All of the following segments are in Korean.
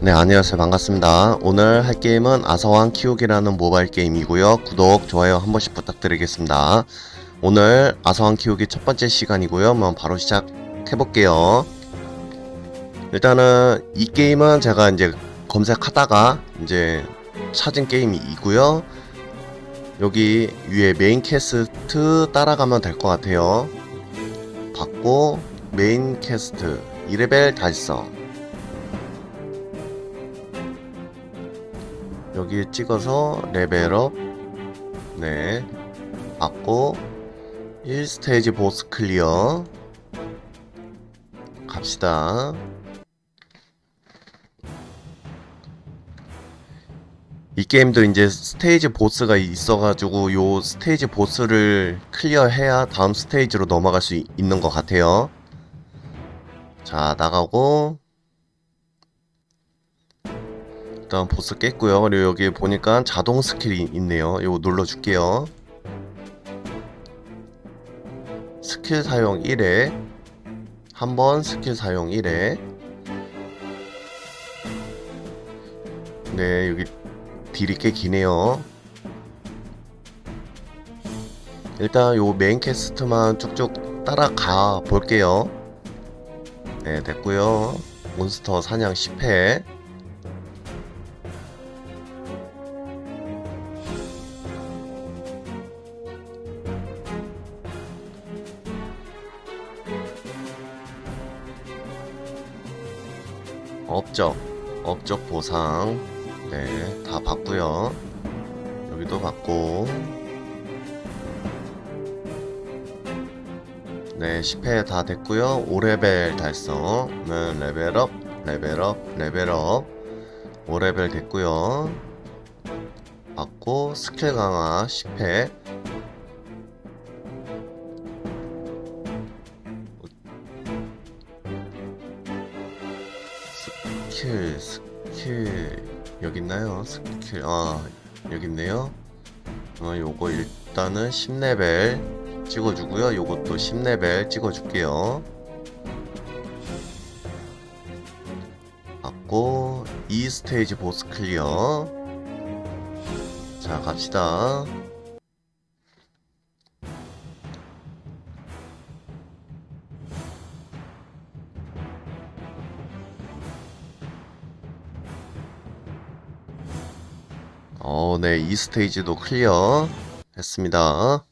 네, 안녕하세요. 반갑습니다. 오늘 할 게임은 아서왕 키우기라는 모바일 게임이고요. 구독, 좋아요 한 번씩 부탁드리겠습니다. 오늘 아서왕 키우기 첫 번째 시간이고요. 한번 바로 시작해 볼게요. 일단은 이 게임은 제가 이제 검색하다가 이제 찾은 게임이고요. 여기 위에 메인 캐스트 따라가면 될 것 같아요. 받고 메인 캐스트 2레벨 달성 여기 찍어서 레벨업. 네. 받고 1스테이지 보스 클리어. 갑시다. 이 게임도 이제 스테이지 보스가 있어가지고 요 스테이지 보스를 클리어해야 다음 스테이지로 넘어갈 수 있- 있는 것 같아요. 자 나가고 일단 보스 깼고요. 그리고 여기 보니까 자동 스킬이 있네요. 이거 눌러줄게요. 스킬 사용 1회 한번 스킬 사용 1회 네 여기 딜이 꽤 기네요. 일단 요 메인 캐스트만 쭉쭉 따라가 볼게요. 네 됐고요. 몬스터 사냥 10회 업적 업적 보상. 네 다 받고요. 여기도 받고. 네 10회 다 됐고요. 5레벨 달성 네, 레벨업 레벨업 레벨업. 5레벨 됐고요. 받고 스킬 강화 10회 스킬 스킬 여기 있나요? 스킬 아 여기 있네요. 어 요거 일단은 10레벨 찍어주고요. 요것도 10레벨 찍어줄게요. 받고 2 스테이지 보스 클리어. 자 갑시다. 어, 네, 이 스테이지도 클리어 했습니다.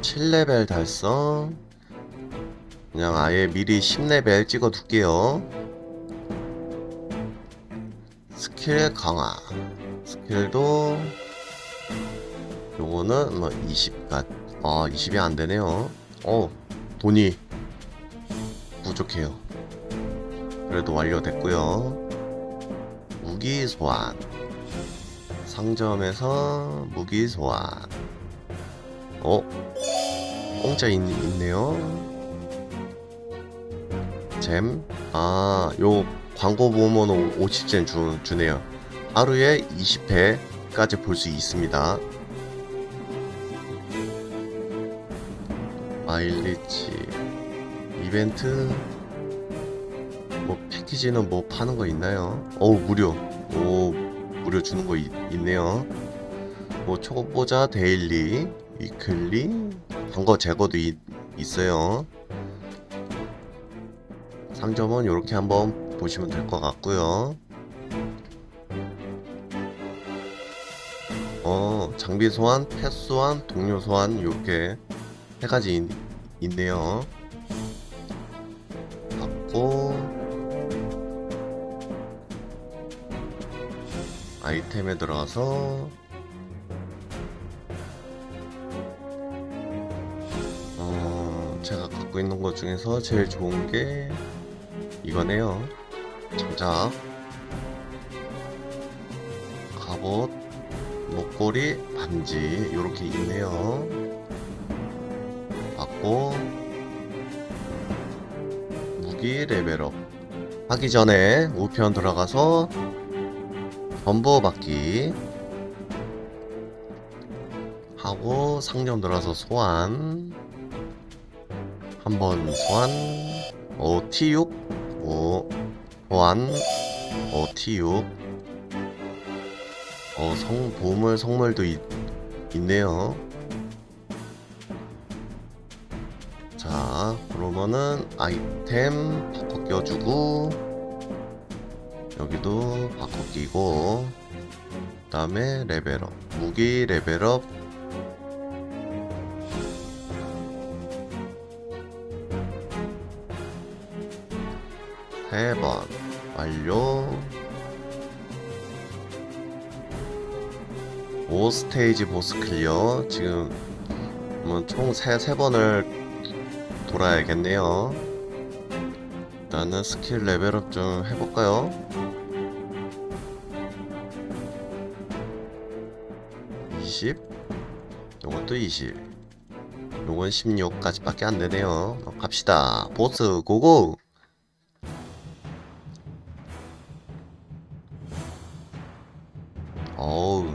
7레벨 달성. 그냥 아예 미리 10레벨 찍어 둘게요. 스킬 강화. 스킬도 요거는 뭐 20가 아, 20이 안 되네요. 어, 돈이 부족해요. 그래도 완료됐고요. 무기 소환. 상점에서 무기 소환. 어? 공짜 있, 있네요. 잼? 아, 요 광고 보면 50잼 주, 주네요. 하루에 20회까지 볼 수 있습니다. 마일리지. 이벤트? 뭐 패키지는 뭐 파는 거 있나요? 어우 무료. 오 무료 주는 거 있, 있네요. 뭐 초보자 데일리 위클리 광고 제거도 있, 있어요. 상점은 이렇게 한번 보시면 될 것 같고요. 어 장비 소환, 펫 소환, 동료 소환 이렇게 세 가지 있, 있네요. 받고 아이템에 들어가서 어, 제가 갖고 있는 것 중에서 제일 좋은 게 이거네요. 장작, 갑옷, 목걸이, 반지 이렇게 있네요. 받고 무기 레벨업 하기 전에 우편 들어가서 전부 받기 하고 상점 들어서 소환. 한번 소환. 어 T6 오. 호환. 어 T6 어 성 보물 성물도 있, 있네요. 자 그러면은 아이템 바꿔 껴주고 여기도 바꿔 끼고 그 다음에 레벨업 무기 레벨업. 세 번. 완료. 5스테이지 보스 클리어. 지금 뭐총 3, 세번을 돌아야겠네요. 일단은 스킬 레벨업 좀 해볼까요? 20 요것도 20 요건 16까지 밖에 안 되네요. 어, 갑시다. 보스 고고! 어우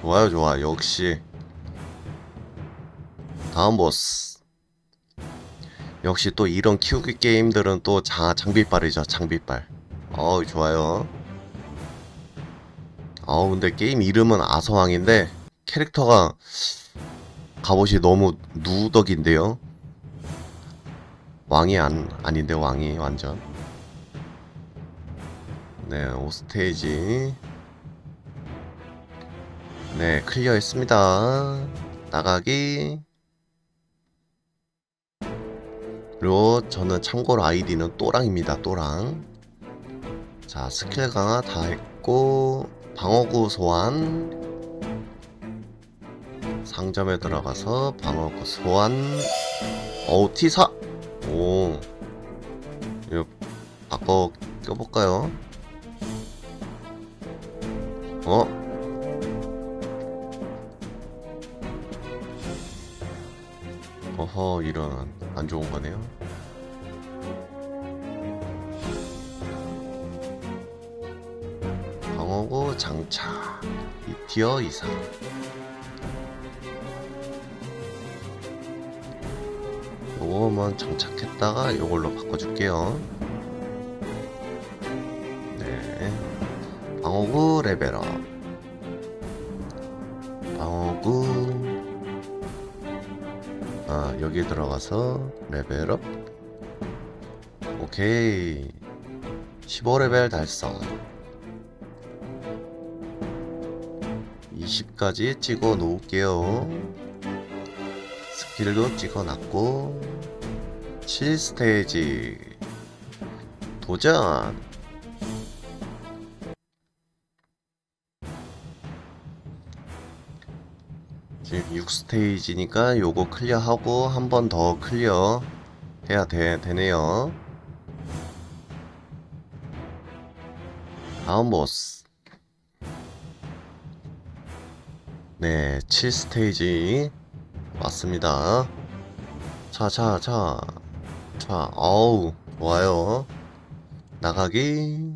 좋아요 좋아 역시. 다음 보스. 역시 또 이런 키우기 게임들은 또 자, 장비빨이죠 장비빨. 어우 좋아요. 어우 근데 게임 이름은 아서왕인데 캐릭터가 갑옷이 너무 누더기인데요 왕이 안, 아닌데 왕이 완전 네 5스테이지 네, 클리어했습니다. 나가기. 그리고 저는 참고로 아이디는 또랑입니다. 또랑. 자, 스킬 강화 다 했고 방어구 소환. 상점에 들어가서 방어구 소환. 어우, T4. 오. 이거 바꿔 껴볼까요? 어? 어허 이런 안 좋은 거네요. 방어구 장착 2티어 이상 요거만 장착했다가 요걸로 바꿔줄게요. 네, 방어구 레벨업. 방어구. 아 여기 들어가서 레벨업. 오케이. 15레벨 달성. 20까지 찍어 놓을게요 스킬도 찍어 놨고 7스테이지 도전 지금 6스테이지니까 요거 클리어하고 한 번 더 클리어 해야 돼, 되네요. 다음 보스. 네, 7스테이지 왔습니다. 자, 자, 자. 자, 어우, 좋아요. 나가기.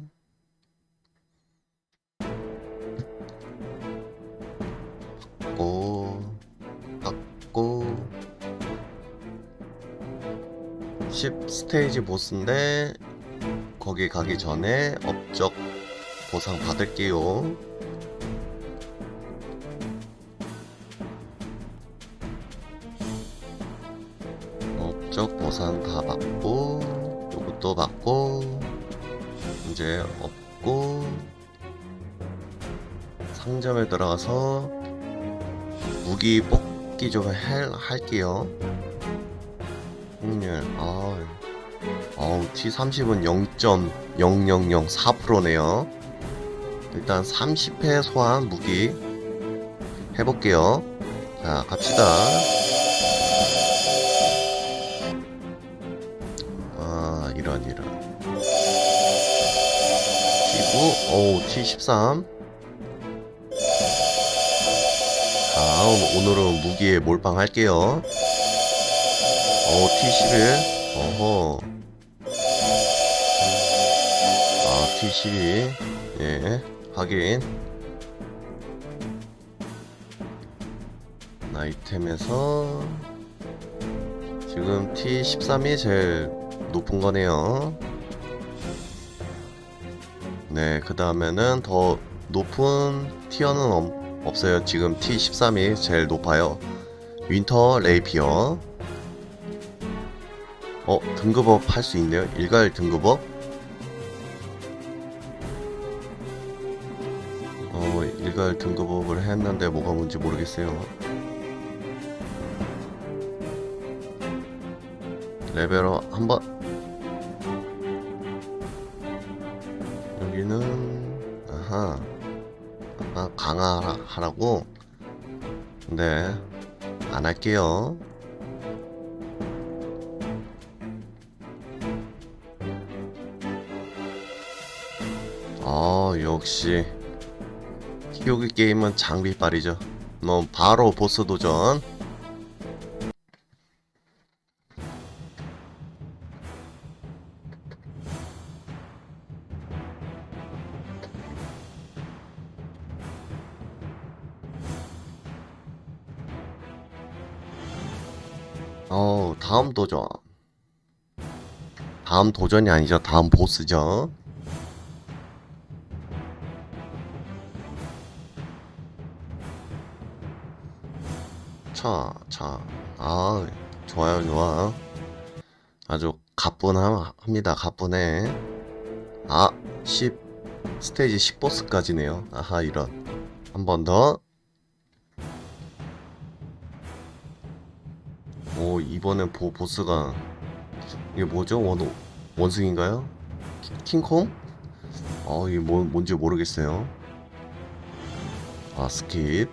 고 깎고 10 스테이지 보스인데 거기 가기 전에 업적 보상 받을게요 보상 다 받고 요것도 받고 이제 없고 상점에 들어가서 무기 뽑기 좀 할, 할게요. 확률, 아, 어우, T30은 0.0004%네요. 일단 30회 소환 무기 해볼게요. 자, 갑시다. T9, 어우, T13. 다음 오늘은 무기에 몰빵할게요. 어 T11 어허 아 T12 예 확인 아이템에서 지금 T13이 제일 높은 거네요. 네, 그 다음에는 더 높은 티어는 없, 없어요. 지금 T13이 제일 높아요. 윈터 레이피어. 어, 등급업 할 수 있네요. 일괄 등급업. 어, 일괄 등급업을 했는데 뭐가 뭔지 모르겠어요. 레벨업 한번 여기는 아하 아 강화하라고? 네안 할게요. 아 역시 키오기 게임은 장비빨이죠. 뭐 바로 보스 도전 어, 다음 도전. 다음 도전이 아니죠. 다음 보스죠. 자, 자. 아, 좋아요, 좋아. 아주 가뿐합니다. 가뿐해. 아, 10 스테이지 10보스까지네요. 아하, 이런. 한 번 더. 오 이번엔 보, 보스가 이게 뭐죠? 원, 원숭인가요? 키- 킹콩? 어 이게 뭐, 뭔지 모르겠어요 아 스킵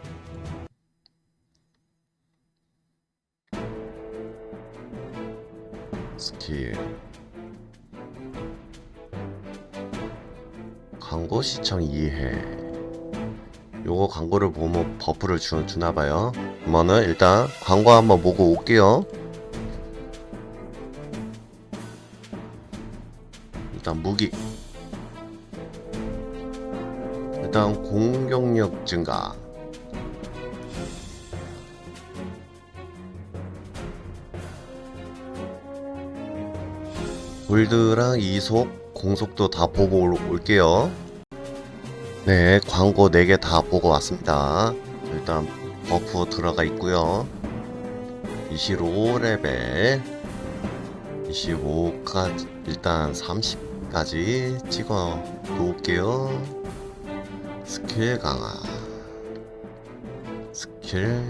스킵 광고 시청 이해 요거 광고를 보면 버프를 주, 주나봐요. 그러면은 일단 광고 한번 보고 올게요. 일단 무기. 일단 공격력 증가. 골드랑 이속 공속도 다 보고 올- 올게요 네 광고 4개 다 보고 왔습니다. 일단 버프 들어가 있고요. 25레벨 25까지 일단 30까지 찍어 놓을게요. 스킬 강화. 스킬.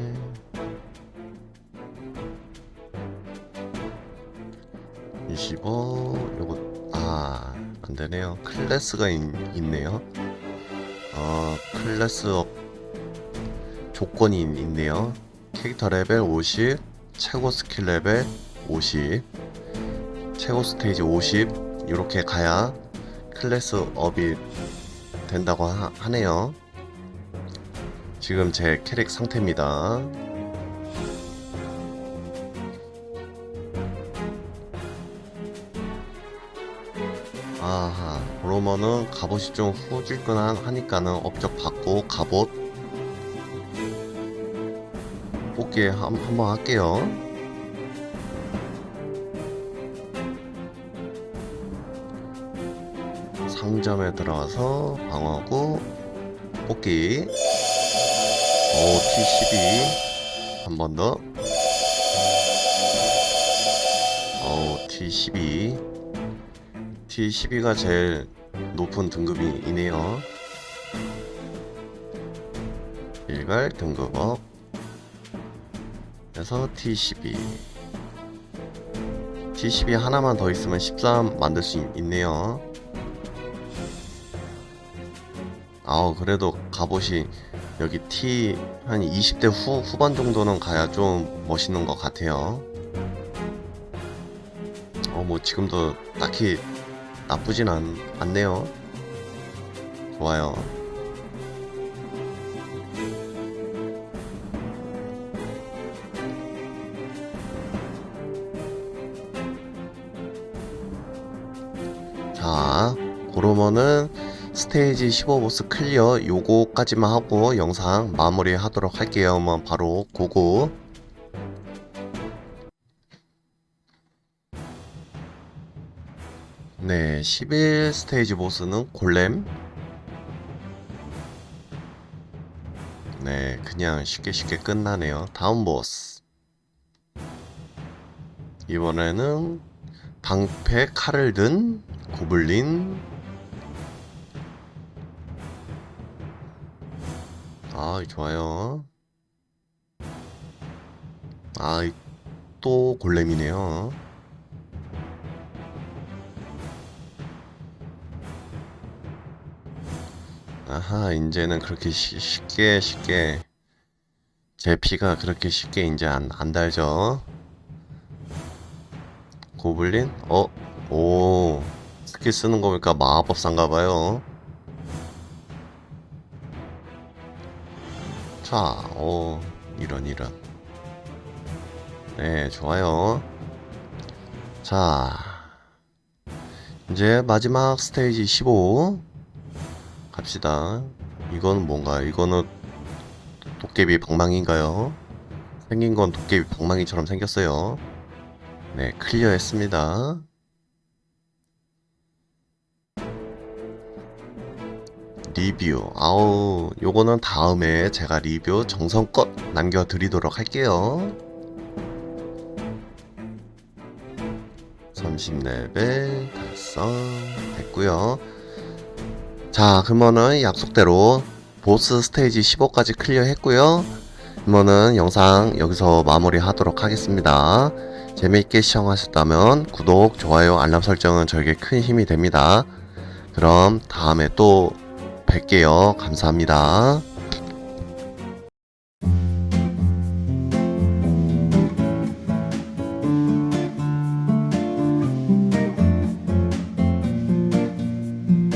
(25) 요거 아 안되네요. 클래스가 있, 있네요 어 클래스 업 조건이 있- 있네요 캐릭터 레벨 50 최고 스킬 레벨 50 최고 스테이지 50 이렇게 가야 클래스 업이 된다고 하, 하네요. 지금 제 캐릭 상태입니다. 아하, 그러면은 갑옷이 좀 후질근하니까는 업적 받고 갑옷 뽑기 한, 한번 할게요. 상점에 들어가서 방어구 뽑기 오 T12 한 번 더. 오 T12 T12가 제일 높은 등급이네요. 일괄 등급업 그래서 T12 T12 하나만 더 있으면 13 만들 수 있, 있네요. 아우 그래도 갑옷이 여기 T 한 20대 후, 후반 정도는 가야 좀 멋있는 것 같아요 어 뭐 지금도 딱히 나쁘진 않, 않네요 좋아요 자 그러면은 스테이지 15보스 클리어 요거까지만 하고 영상 마무리 하도록 할게요. 한번 바로 고고. 네, 11 스테이지 보스는 골렘. 네, 그냥 쉽게 쉽게 끝나네요. 다음 보스. 이번에는 방패 칼을 든 고블린. 아, 좋아요. 아, 이- 또 골렘이네요. 아하, 이제는 그렇게 쉬- 쉽게 쉽게 제 피가 그렇게 쉽게 이제 안, 안 달죠. 고블린? 어? 오, 스킬 쓰는 거 보니까 마법사인가 봐요. 자, 오, 이런 이런. 네, 좋아요. 자, 이제 마지막 스테이지 15 갑시다. 이거는 뭔가? 이거는 도깨비 방망이인가요? 생긴 건 도깨비 방망이처럼 생겼어요. 네, 클리어했습니다. 리뷰. 아우, 요거는 다음에 제가 리뷰 정성껏 남겨드리도록 할게요. 30레벨 달성 됐고요. 자, 그러면은 약속대로 보스 스테이지 15까지 클리어 했고요. 그러면은 영상 여기서 마무리 하도록 하겠습니다. 재미있게 시청하셨다면 구독, 좋아요, 알람 설정은 저에게 큰 힘이 됩니다. 그럼 다음에 또 뵐게요. 감사합니다.